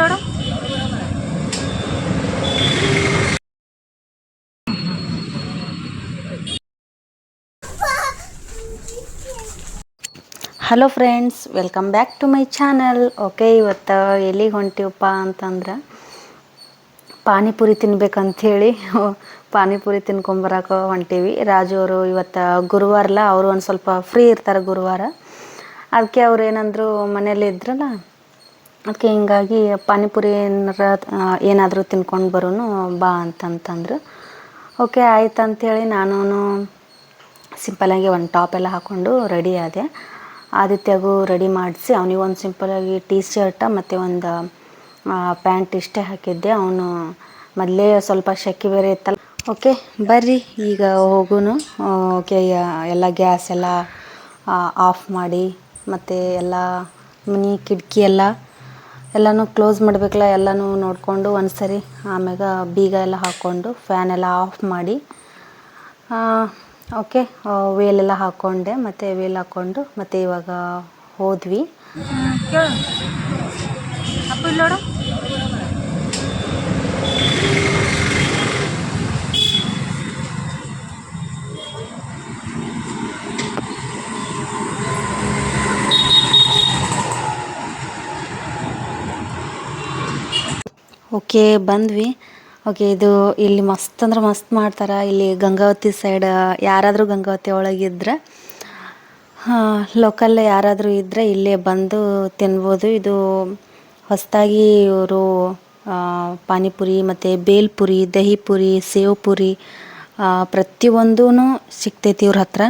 ನೋಡು hello friends welcome back to my channel okay ಇವತ್ತು ಎಲ್ಲಿಗೆ ಹೊಂಟಿವಪ್ಪ ಅಂತಂದ್ರೆ ಪಾನಿಪುರಿ ತಿನ್ಬೇಕಂಥೇಳಿ ಪಾನಿಪುರಿ ತಿನ್ಕೊಂಬರಕ್ಕೆ ಹೊಂಟೀವಿ. ರಾಜು ಅವರು ಇವತ್ತು ಗುರುವಾರಲ್ಲ, ಅವರು ಒಂದು ಸ್ವಲ್ಪ ಫ್ರೀ ಇರ್ತಾರೆ ಗುರುವಾರ. ಅದಕ್ಕೆ ಅವ್ರು ಏನಂದ್ರು ಮನೇಲಿ ಇದ್ರಲ್ಲ ಅದಕ್ಕೆ ಹಿಂಗಾಗಿ ಪಾನಿಪುರಿ ಏನಾರ ಏನಾದರೂ ತಿನ್ಕೊಂಡು ಬರೋನು ಬಾ ಅಂತಂತಂದ್ರು. ಓಕೆ ಆಯ್ತು ಅಂಥೇಳಿ ನಾನು ಸಿಂಪಲಾಗಿ ಒಂದು ಟಾಪ್ ಎಲ್ಲ ಹಾಕ್ಕೊಂಡು ರೆಡಿ ಆದೆ. ಆದಿತ್ಯಗೂ ರೆಡಿ ಮಾಡಿಸಿ, ಅವನಿಗೆ ಒಂದು ಸಿಂಪಲಾಗಿ ಟೀ ಶರ್ಟ ಮತ್ತು ಒಂದು ಪ್ಯಾಂಟ್ ಇಷ್ಟೇ ಹಾಕಿದ್ದೆ. ಅವನು ಮೊದಲೇ ಸ್ವಲ್ಪ ಶೆಕೆ ಬೇರೆ ಇತ್ತಲ್ಲ. ಓಕೆ, ಬರ್ರಿ, ಈಗ ಹೋಗುನು. ಓಕೆ ಎಲ್ಲ ಗ್ಯಾಸ್ ಎಲ್ಲ ಆಫ್ ಮಾಡಿ ಮತ್ತು ಎಲ್ಲ ಮನೆ ಕಿಟಕಿ ಎಲ್ಲ ಎಲ್ಲನೂ ಕ್ಲೋಸ್ ಮಾಡಬೇಕಲ್ಲ, ಎಲ್ಲನೂ ನೋಡಿಕೊಂಡು ಒಂದು ಸರಿ ಆಮ್ಯಾಗ ಬೀಗ ಎಲ್ಲ ಹಾಕ್ಕೊಂಡು ಫ್ಯಾನ್ ಎಲ್ಲ ಆಫ್ ಮಾಡಿ ಓಕೆ ವೇಲೆಲ್ಲ ಹಾಕ್ಕೊಂಡೆ ಮತ್ತು ವೇಲ್ ಹಾಕ್ಕೊಂಡು ಮತ್ತು ಇವಾಗ ಹೋದ್ವಿ. ನೋಡು. ಓಕೆ, ಬಂದ್ವಿ. ಓಕೆ, ಇದು ಇಲ್ಲಿ ಮಸ್ತ್ ಅಂದ್ರೆ ಮಸ್ತ್ ಮಾಡ್ತಾರೆ. ಇಲ್ಲಿ ಗಂಗಾವತಿ ಸೈಡ್ ಯಾರಾದರೂ ಗಂಗಾವತಿ ಒಳಗಿದ್ರೆ ಲೋಕಲ್ ಯಾರಾದರೂ ಇದ್ದರೆ ಇಲ್ಲೇ ಬಂದು ತಿನ್ಬೋದು. ಇದು ಹೊಸದಾಗಿ ಇವರು ಪಾನಿಪುರಿ ಮತ್ತು ಬೇಲ್ಪುರಿ ದಹಿಪುರಿ ಸೇವ್ಪುರಿ ಪ್ರತಿಯೊಂದೂ ಸಿಗ್ತೈತಿ ಇವ್ರ ಹತ್ರ.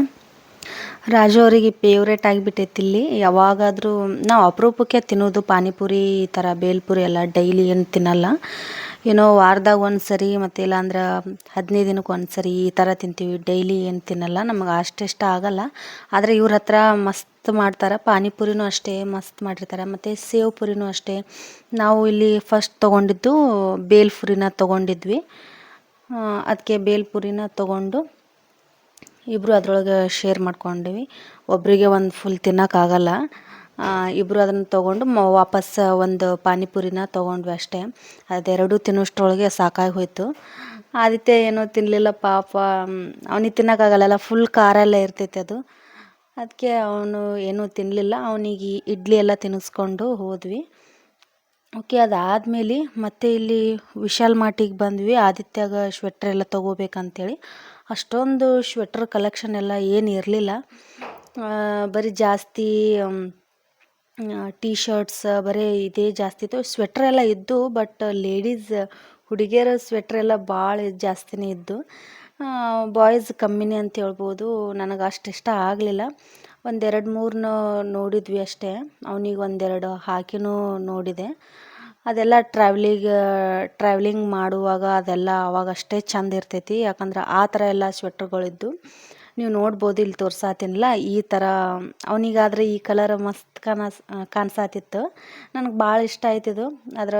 ರಾಜು ಅವರಿಗೆ ಫೇವ್ರೇಟ್ ಆಗಿಬಿಟ್ಟೈತಿ ಇಲ್ಲಿ. ಯಾವಾಗಾದರೂ ನಾವು ಅಪರೂಪಕ್ಕೆ ತಿನ್ನೋದು ಪಾನಿಪುರಿ, ಈ ಥರ ಬೇಲ್ಪುರಿ ಎಲ್ಲ ಡೈಲಿ ಏನು ತಿನ್ನಲ್ಲ. ಏನೋ ವಾರದಾಗ ಒಂದು ಸರಿ ಮತ್ತು ಇಲ್ಲಾಂದ್ರೆ ಹದಿನೈದು ದಿನಕ್ಕೆ ಒಂದು ಸರಿ ಈ ಥರ ತಿಂತೀವಿ ಡೈಲಿ ಏನು ತಿನ್ನಲ್ಲ. ನಮಗೆ ಅಷ್ಟಿಷ್ಟ ಆಗಲ್ಲ. ಆದರೆ ಇವ್ರ ಹತ್ರ ಮಸ್ತ್ ಮಾಡ್ತಾರೆ. ಪಾನಿಪುರಿನೂ ಅಷ್ಟೇ ಮಸ್ತ್ ಮಾಡಿರ್ತಾರೆ. ಮತ್ತು ಸೇವ್ ಪುರಿನೂ ಅಷ್ಟೇ. ನಾವು ಇಲ್ಲಿ ಫಸ್ಟ್ ತೊಗೊಂಡಿದ್ದು ಬೇಲ್ಪುರಿನ ತೊಗೊಂಡಿದ್ವಿ. ಅದಕ್ಕೆ ಬೇಲ್ಪುರಿನ ತೊಗೊಂಡು ಇಬ್ಬರು ಅದರೊಳಗೆ ಶೇರ್ ಮಾಡ್ಕೊಂಡ್ವಿ. ಒಬ್ಬರಿಗೆ ಒಂದು ಫುಲ್ ತಿನ್ನೋಕ್ಕಾಗಲ್ಲ ಇಬ್ಬರು ಅದನ್ನು ತೊಗೊಂಡು ಮ, ವಾಪಸ್ ಒಂದು ಪಾನಿಪುರಿನ ತೊಗೊಂಡ್ವಿ ಅಷ್ಟೇ. ಅದೆರಡು ತಿನ್ನೋಷ್ಟ್ರೊಳಗೆ ಸಾಕಾಗಿ ಹೋಯಿತು. ಆದಿತ್ಯ ಏನೂ ತಿನ್ನಲಿಲ್ಲ ಪಾಪ. ಅವನಿಗೆ ತಿನ್ನೋಕ್ಕಾಗಲ್ಲ ಫುಲ್ ಖಾರ ಎಲ್ಲ ಇರ್ತೈತೆ ಅದು. ಅದಕ್ಕೆ ಅವನು ಏನೂ ತಿನ್ನಲಿಲ್ಲ ಅವನಿಗೆ ಇಡ್ಲಿ ಎಲ್ಲ ತಿನ್ನಿಸ್ಕೊಂಡು ಹೋದ್ವಿ. ಓಕೆ, ಅದಾದಮೇಲೆ ಮತ್ತೆ ಇಲ್ಲಿ ವಿಶಾಲ್ ಮಾರ್ಟಿಗೆ ಬಂದ್ವಿ. ಆದಿತ್ಯಾಗ ಸ್ವೆಟ್ರ್ ಎಲ್ಲ ತೊಗೋಬೇಕಂತೇಳಿ. ಅಷ್ಟೊಂದು ಸ್ವೆಟ್ರ್ ಕಲೆಕ್ಷನ್ ಎಲ್ಲ ಏನು ಇರಲಿಲ್ಲ. ಬರೀ ಜಾಸ್ತಿ ಟೀ ಶರ್ಟ್ಸ್ ಬರೀ ಇದೇ ಜಾಸ್ತಿ ಇತ್ತು. ಸ್ವೆಟ್ರ್ ಎಲ್ಲ ಇದ್ದು ಬಟ್ ಲೇಡೀಸ್ ಹುಡುಗಿಯರ ಸ್ವೆಟ್ರ್ ಎಲ್ಲ ಭಾಳ ಜಾಸ್ತಿನೇ ಇದ್ದು. ಬಾಯ್ಸ್ ಕಮ್ಮಿನೇ ಅಂತ ಹೇಳ್ಬೋದು. ನನಗೆ ಅಷ್ಟು ಇಷ್ಟ ಆಗಲಿಲ್ಲ. ಒಂದೆರಡು ಮೂರನ್ನ ನೋಡಿದ್ವಿ ಅಷ್ಟೇ. ಅವನಿಗೆ ಒಂದೆರಡು ಹಾಕಿನೂ ನೋಡಿದೆ. ಅದೆಲ್ಲ ಟ್ರಾವ್ಲಿಂಗ್ ಟ್ರಾವೆಲಿಂಗ್ ಮಾಡುವಾಗ ಅದೆಲ್ಲ ಅವಾಗಷ್ಟೇ ಚೆಂದ ಇರ್ತೈತಿ. ಯಾಕಂದ್ರೆ ಆ ಥರ ಎಲ್ಲ ಸ್ವೆಟ್ರ್ಗಳಿದ್ದು ನೀವು ನೋಡ್ಬೋದು, ಇಲ್ಲಿ ತೋರ್ಸಾತಿನಲ್ಲ, ಈ ಥರ, ಅವನಿಗಾದ್ರೆ ಈ ಕಲರ್ ಮಸ್ತ್ ಕಾಣಸ್ ಕಾಣಿಸಾತಿತ್ತು. ನನಗೆ ಭಾಳ ಇಷ್ಟ ಆಯ್ತಿದು ಅದರ,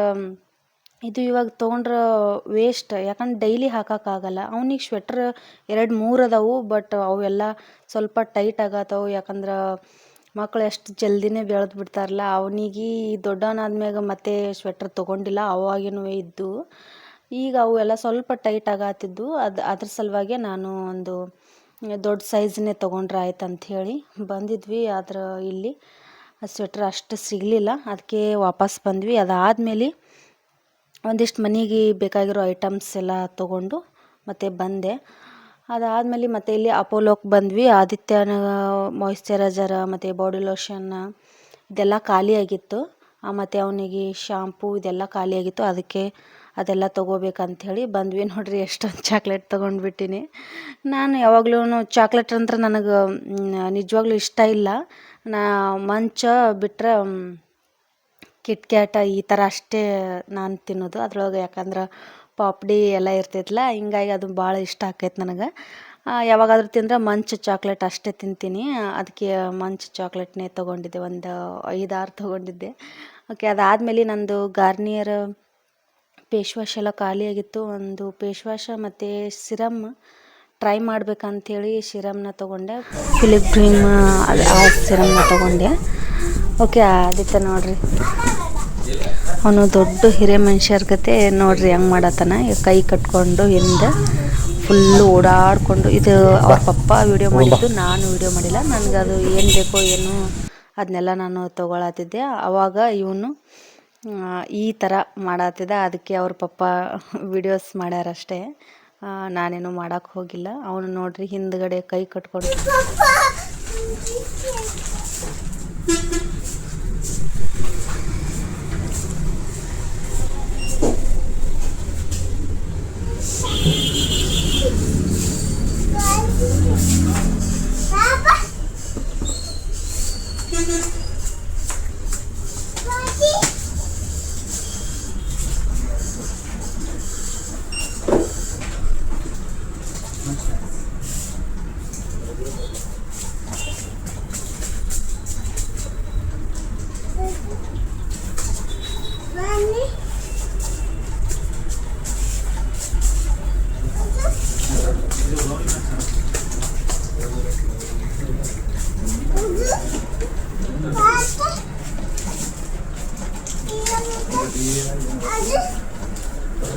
ಇದು ಇವಾಗ ತೊಗೊಂಡ್ರೆ ವೇಸ್ಟ್ ಯಾಕಂದ್ರೆ ಡೈಲಿ ಹಾಕೋಕ್ಕಾಗಲ್ಲ. ಅವನಿಗೆ ಸ್ವೆಟ್ರ್ ಎರಡು ಮೂರು ಅದಾವು ಬಟ್ ಅವೆಲ್ಲ ಸ್ವಲ್ಪ ಟೈಟ್ ಆಗತ್ತವು. ಯಾಕಂದ್ರೆ ಮಕ್ಳು ಎಷ್ಟು ಜಲ್ದಿನೇ ಬೆಳೆದು ಬಿಡ್ತಾರಲ್ಲ, ಅವನಿಗೆ ದೊಡ್ಡವನಾದ್ಮ್ಯಾಗ ಮತ್ತೆ ಸ್ವೆಟ್ರ್ ತೊಗೊಂಡಿಲ್ಲ, ಅವಾಗಿನೂ ಇದ್ದು. ಈಗ ಅವು ಎಲ್ಲ ಸ್ವಲ್ಪ ಟೈಟ್ ಆಗತ್ತಿದ್ದು, ಅದು, ಅದ್ರ ಸಲುವಾಗಿ ನಾನು ಒಂದು ದೊಡ್ಡ ಸೈಜ್ನೇ ತೊಗೊಂಡ್ರೆ ಆಯ್ತು ಅಂಥೇಳಿ ಬಂದಿದ್ವಿ. ಆದ್ರೆ ಇಲ್ಲಿ ಸ್ವೆಟ್ರ್ ಅಷ್ಟು ಸಿಗಲಿಲ್ಲ. ಅದಕ್ಕೆ ವಾಪಸ್ ಬಂದ್ವಿ. ಅದಾದಮೇಲೆ ಒಂದಿಷ್ಟು ಮನೆಗೆ ಬೇಕಾಗಿರೋ ಐಟಮ್ಸ್ ಎಲ್ಲ ತೊಗೊಂಡು ಮತ್ತೆ ಬಂದೆ. ಅದಾದಮೇಲೆ ಮತ್ತೆ ಇಲ್ಲಿ ಅಪೋಲೋಕ್ಕೆ ಬಂದ್ವಿ. ಆದಿತ್ಯನ ಮಾಯಿಶ್ಚರೈಸರ ಮತ್ತು ಬಾಡಿ ಲೋಷನ್, ಇದೆಲ್ಲ ಖಾಲಿಯಾಗಿತ್ತು. ಮತ್ತು ಅವನಿಗೆ ಶಾಂಪೂ ಇದೆಲ್ಲ ಖಾಲಿಯಾಗಿತ್ತು. ಅದಕ್ಕೆ ಅದೆಲ್ಲ ತೊಗೋಬೇಕಂಥೇಳಿ ಬಂದ್ವಿ. ನೋಡ್ರಿ, ಎಷ್ಟೊಂದು ಚಾಕ್ಲೇಟ್ ತೊಗೊಂಡ್ಬಿಟ್ಟಿನಿ. ನಾನು ಯಾವಾಗ್ಲೂ ಚಾಕ್ಲೇಟ್ ಅಂದ್ರೆ ನನಗೆ ನಿಜವಾಗ್ಲೂ ಇಷ್ಟ ಇಲ್ಲ. ನಾ ಮಂಚ ಬಿಟ್ಟರೆ ಕಿಟ್ಕ್ಯಾಟ ಈ ಥರ ಅಷ್ಟೇ ನಾನು ತಿನ್ನೋದು. ಅದ್ರೊಳಗೆ ಯಾಕಂದ್ರೆ ಪಾಪ್ಡಿ ಎಲ್ಲ ಇರ್ತೈತಲ್ಲ ಹಿಂಗಾಗಿ ಅದು ಭಾಳ ಇಷ್ಟ ಆಕೈತೆ ನನಗೆ. ಯಾವಾಗಾದ್ರೂ ತಿಂದ್ರೆ ಮಂಚ್ ಚಾಕ್ಲೇಟ್ ಅಷ್ಟೇ ತಿಂತೀನಿ. ಅದಕ್ಕೆ ಮಂಚ್ ಚಾಕ್ಲೇಟ್ನೇ ತೊಗೊಂಡಿದ್ದೆ, ಒಂದು ಐದಾರು ತೊಗೊಂಡಿದ್ದೆ. ಓಕೆ, ಅದಾದಮೇಲೆ ನಂದು ಗಾರ್ನಿಯರ್ ಫೇಸ್ ವಾಶ್ ಎಲ್ಲ ಖಾಲಿಯಾಗಿತ್ತು ಒಂದು ಫೇಸ್ ವಾಶ ಮತ್ತು ಸಿರಮ್ ಟ್ರೈ ಮಾಡ್ಬೇಕಂಥೇಳಿ ಸಿರಮ್ನ ತೊಗೊಂಡೆ. ಫಿಲಿಪ್ ಕ್ರೀಮ್ ಆ ಸಿರಮ್ನ ತೊಗೊಂಡೆ. ಓಕೆ, ಆದಿತ್ಯ ನೋಡಿರಿ. ಅವನು ದೊಡ್ಡ ಹಿರೇ ಮನುಷ್ಯರ ಗತೆ ನೋಡ್ರಿ ಹೆಂಗೆ ಮಾಡತ್ತಾನ ಕೈ ಕಟ್ಕೊಂಡು ಹಿಂದೆ ಫುಲ್ಲು ಓಡಾಡ್ಕೊಂಡು, ಇದು ಅವ್ರ ಪಪ್ಪ ವಿಡಿಯೋ ಮಾಡಿದ್ದು, ನಾನು ವಿಡಿಯೋ ಮಾಡಿಲ್ಲ. ನನಗೆ ಅದು ಏನು ಬೇಕೋ ಏನು ಅದನ್ನೆಲ್ಲ ನಾನು ತೊಗೊಳತ್ತಿದ್ದೆ ಆವಾಗ ಇವನು ಈ ಥರ ಮಾಡತ್ತಿದ್ದ ಅದಕ್ಕೆ ಅವ್ರ ಪಪ್ಪ ವಿಡಿಯೋಸ್ ಮಾಡ್ಯಾರಷ್ಟೇ. ನಾನೇನು ಮಾಡೋಕ್ಕೆ ಹೋಗಿಲ್ಲ. ಅವನು ನೋಡ್ರಿ ಹಿಂದ್ಗಡೆ ಕೈ ಕಟ್ಕೊಂಡು.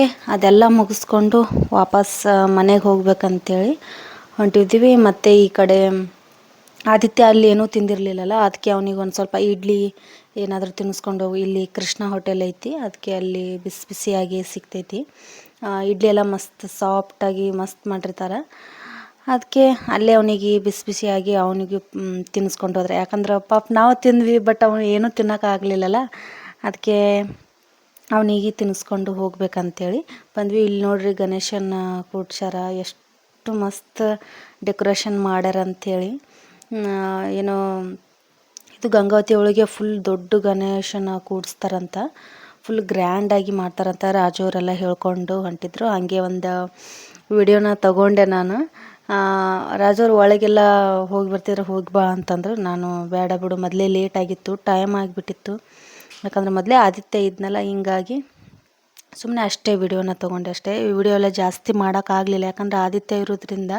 ಅದಕ್ಕೆ ಅದೆಲ್ಲ ಮುಗಿಸ್ಕೊಂಡು ವಾಪಸ್ ಮನೆಗೆ ಹೋಗ್ಬೇಕಂತೇಳಿ ಹೊಂಟಿದ್ದೀವಿ. ಮತ್ತು ಈ ಕಡೆ ಆದಿತ್ಯ ಅಲ್ಲಿ ಏನೂ ತಿಂದಿರಲಿಲ್ಲಲ್ಲ ಅದಕ್ಕೆ ಅವನಿಗೆ ಒಂದು ಸ್ವಲ್ಪ ಇಡ್ಲಿ ಏನಾದರೂ ತಿನ್ನಿಸ್ಕೊಂಡು ಹೋಗಿ. ಇಲ್ಲಿ ಕೃಷ್ಣ ಹೋಟೆಲ್ ಐತಿ ಅದಕ್ಕೆ ಅಲ್ಲಿ ಬಿಸಿ ಬಿಸಿಯಾಗಿ ಸಿಗ್ತೈತಿ. ಇಡ್ಲಿ ಎಲ್ಲ ಮಸ್ತ್ ಸಾಫ್ಟಾಗಿ ಮಸ್ತ್ ಮಾಡಿರ್ತಾರೆ. ಅದಕ್ಕೆ ಅಲ್ಲೇ ಅವನಿಗೆ ಬಿಸಿ ಬಿಸಿಯಾಗಿ ಅವನಿಗೆ ತಿನ್ನಿಸ್ಕೊಂಡು ಹೋದ್ರೆ. ಯಾಕಂದ್ರೆ ಪಾಪ ನಾವು ತಿಂದ್ವಿ, ಬಟ್ ಅವನು ಏನೂ ತಿನ್ನೋಕ್ಕಾಗಲಿಲ್ಲಲ್ಲ ಅದಕ್ಕೆ ಅವನಿಗೆ ತಿನ್ನಿಸ್ಕೊಂಡು ಹೋಗ್ಬೇಕಂತೇಳಿ ಬಂದ್ವಿ. ಇಲ್ಲಿ ನೋಡ್ರಿ ಗಣೇಶನ ಕೂಡ್ಸ್ಯಾರ. ಎಷ್ಟು ಮಸ್ತ್ ಡೆಕೋರೇಷನ್ ಮಾಡ್ಯಾರ ಅಂಥೇಳಿ ಏನೋ ಇದು ಗಂಗಾವತಿ ಒಳಗೆ ಫುಲ್ ದೊಡ್ಡ ಗಣೇಶನ ಕೂಡಿಸ್ತಾರಂತ. ಫುಲ್ ಗ್ರ್ಯಾಂಡಾಗಿ ಮಾಡ್ತಾರಂತ ರಾಜವರೆಲ್ಲ ಹೇಳ್ಕೊಂಡು ಹೊಂಟಿದ್ರು. ಹಂಗೆ ಒಂದು ವಿಡಿಯೋನ ತಗೊಂಡೆ ನಾನು. ರಾಜವ್ರ ಒಳಗೆಲ್ಲ ಹೋಗಿ ಬರ್ತಿದ್ರೆ, ಹೋಗಿ ಬಾ ಅಂತಂದ್ರು. ನಾನು ಬೇಡ ಬಿಡು, ಮೊದಲೇ ಲೇಟ್ ಆಗಿತ್ತು, ಟೈಮ್ ಆಗಿಬಿಟ್ಟಿತ್ತು. ಯಾಕಂದ್ರೆ ಮೊದಲೇ ಆದಿತ್ಯ ಇದ್ನಲ್ಲ, ಹಿಂಗಾಗಿ ಸುಮ್ಮನೆ ಅಷ್ಟೇ ವಿಡಿಯೋನ ತೊಗೊಂಡೆ ಅಷ್ಟೇ. ವಿಡಿಯೋ ಎಲ್ಲ ಜಾಸ್ತಿ ಮಾಡೋಕ್ಕಾಗಲಿಲ್ಲ, ಯಾಕಂದ್ರೆ ಆದಿತ್ಯ ಇರೋದ್ರಿಂದ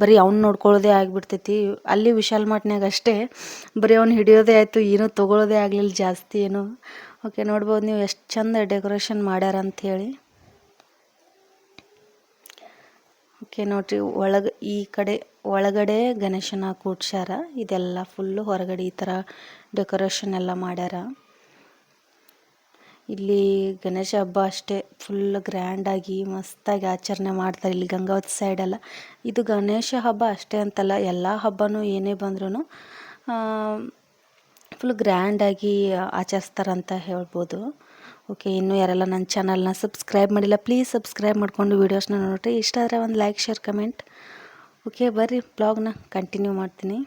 ಬರೀ ಅವ್ನು ನೋಡ್ಕೊಳ್ಳೋದೇ ಆಗಿಬಿಡ್ತೈತಿ. ಅಲ್ಲಿ ವಿಶಾಲ್ ಮಾಟ್ನಾಗ ಅಷ್ಟೇ, ಬರೀ ಅವ್ನು ಹಿಡಿಯೋದೇ ಆಯಿತು, ಏನೂ ತೊಗೊಳೋದೇ ಆಗಲಿಲ್ಲ ಜಾಸ್ತಿ ಏನು. ಓಕೆ, ನೋಡ್ಬೋದು ನೀವು ಎಷ್ಟು ಚಂದ ಡೆಕೋರೇಷನ್ ಮಾಡ್ಯಾರ ಅಂಥೇಳಿ ಓಕೆ, ನೋಡ್ರಿ, ಒಳಗೆ ಈ ಕಡೆ, ಒಳಗಡೆ ಗಣೇಶನ ಕೂಡ್ಸ್ಯಾರ. ಇದೆಲ್ಲ ಫುಲ್ಲು ಹೊರಗಡೆ ಈ ಥರ ಡೆಕೋರೇಷನ್ ಎಲ್ಲ ಮಾಡ್ಯಾರ. ಇಲ್ಲಿ ಗಣೇಶ ಹಬ್ಬ ಅಷ್ಟೇ. ಫುಲ್ ಗ್ರ್ಯಾಂಡಾಗಿ ಮಸ್ತಾಗಿ ಆಚರಣೆ ಮಾಡ್ತಾರೆ ಇಲ್ಲಿ ಗಂಗಾವತಿ ಸೈಡೆಲ್ಲ ಇದು ಗಣೇಶ ಹಬ್ಬ ಅಷ್ಟೇ ಅಂತಲ್ಲ, ಎಲ್ಲ ಹಬ್ಬನೂ ಏನೇ ಬಂದ್ರೂ ಫುಲ್ ಗ್ರ್ಯಾಂಡಾಗಿ ಆಚರಿಸ್ತಾರಂತ ಹೇಳ್ಬೋದು. ಓಕೆ ಇನ್ನೂ ಯಾರೆಲ್ಲ ನನ್ನ ಚಾನಲ್ನ ಸಬ್ಸ್ಕ್ರೈಬ್ ಮಾಡಿಲ್ಲ ಪ್ಲೀಸ್ ಸಬ್ಸ್ಕ್ರೈಬ್ ಮಾಡಿಕೊಂಡು ವೀಡಿಯೋಸ್ನ ನೋಡಿರಿ. ಇಷ್ಟ ಆದರೆ ಒಂದು ಲೈಕ್ ಶೇರ್ ಕಮೆಂಟ್ ಓಕೆ ಬರ್ರಿ ಬ್ಲಾಗ್ನ ಕಂಟಿನ್ಯೂ ಮಾಡ್ತೀನಿ.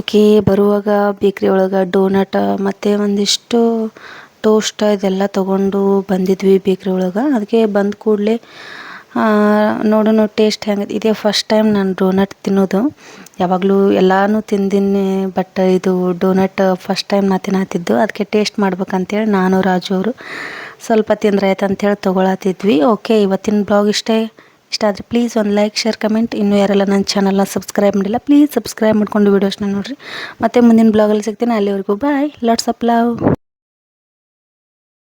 ಓಕೆ, ಬರುವಾಗ ಬೇಕ್ರಿ ಒಳಗೆ ಡೋನಟ್ ಮತ್ತು ಒಂದಿಷ್ಟು ಟೋಸ್ಟ್ ಇದೆಲ್ಲ ತೊಗೊಂಡು ಬಂದಿದ್ವಿ ಬೇಕ್ರಿ ಒಳಗೆ. ಅದಕ್ಕೆ ಬಂದ ಕೂಡಲೇ ನೋಡೋಣ ಟೇಸ್ಟ್ ಹೆಂಗೆ, ಇದೇ ಫಸ್ಟ್ ಟೈಮ್ ನಾನು ಡೋನಟ್ ತಿನ್ನೋದು. ಯಾವಾಗಲೂ ಎಲ್ಲನೂ ತಿಂದಿನಿ ಬಟ್ ಇದು ಡೋನಟ್ ಫಸ್ಟ್ ಟೈಮ್ ನಾ ತಿನ್ನತ್ತಿದ್ದು ಅದಕ್ಕೆ ಟೇಸ್ಟ್ ಮಾಡ್ಬೇಕಂತೇಳಿ ನಾನು, ರಾಜು ಅವರು ಸ್ವಲ್ಪ ತಿಂದ್ರೆ ಆಯ್ತು ಅಂತೇಳಿ ತೊಗೊಳತ್ತಿದ್ವಿ ಓಕೆ, ಇವತ್ತಿನ ಬ್ಲಾಗ್ ಇಷ್ಟೇ. ಇಷ್ಟ ಆದರೆ ಪ್ಲೀಸ್ ಒಂದು ಲೈಕ್ ಶೇರ್ ಕಮೆಂಟ್ ಇನ್ನೂ ಯಾರೆಲ್ಲ ನನ್ನ ಚಾನಲ್ನ ಸಬ್ಸ್ಕ್ರೈಬ್ ಮಾಡಿಲ್ಲ ಪ್ಲೀಸ್ ಸಬ್ಸ್ಕ್ರೈಬ್ ಮಾಡ್ಕೊಂಡು ವೀಡಿಯೋಸ್ನ ನೋಡಿರಿ. ಮತ್ತೆ ಮುಂದಿನ ಬ್ಲಾಗಲ್ಲಿ ಸಿಗ್ತೀನಿ. ಅಲ್ಲಿವರೆಗೂ ಬಾಯ್ ಲಾಟ್ಸ್ ಆಫ್ ಲವ್